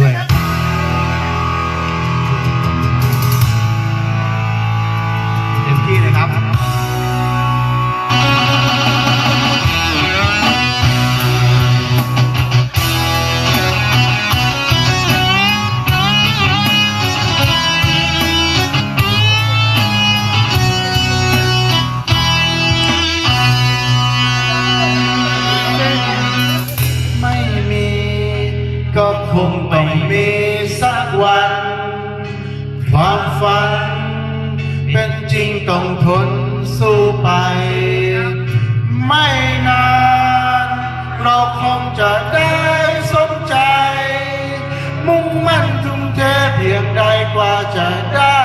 Yeah. วันความฝัน เป็นจริงต้องทนสู้ไป ไม่นาน เราคงจะได้สมใจ มุ่งมั่นทุ่มเทเพียงใดกว่าจะได้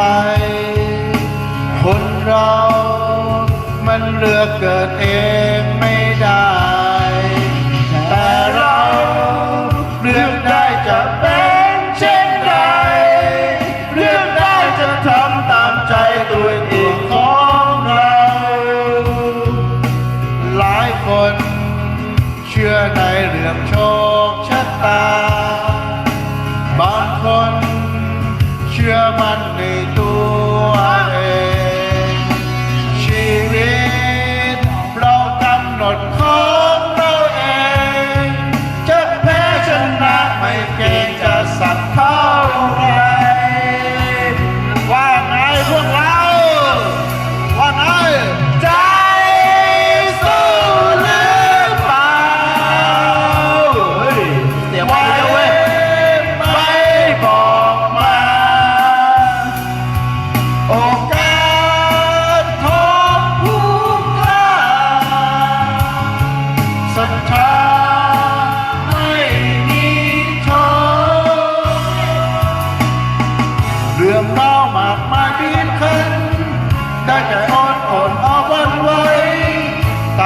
ไป คนเรา มันเลือกเกิดเองไม่ได้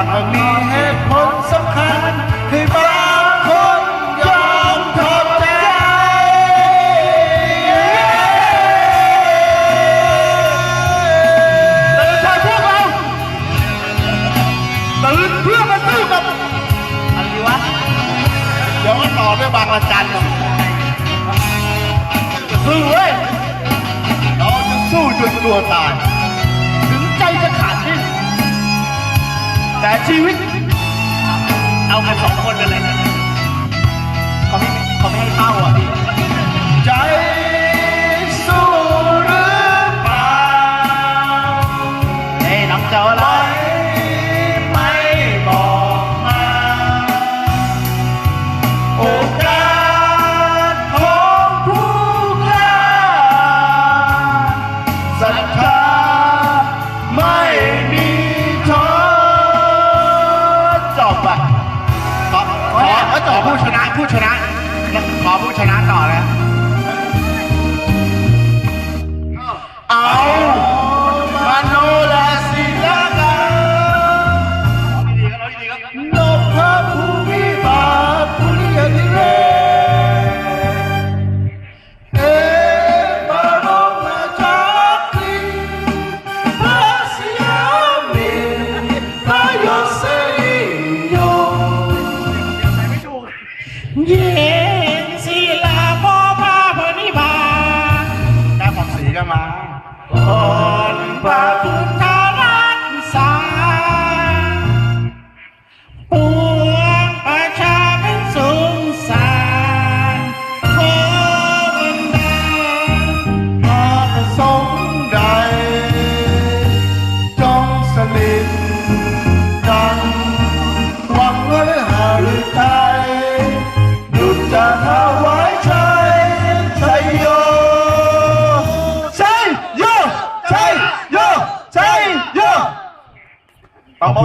ากมันมีเหตุผลสำคัญให้บางคนยอมทนใจ ตื่นเถอะพวกเรา ตื่นเพื่อมาสู้กับอะไรวะ เดี๋ยวก็ต่อไปบางละจันหรอกสู้เว้ยเราจะสู้จนตัวตาย ชีวิต เอากันสองคนไปเลยเขาไม่เขาไม่ให้เป้าอะพี่ ผู้ชนะ ขอผู้ชนะต่อเลย อ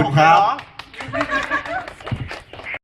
คุณครับ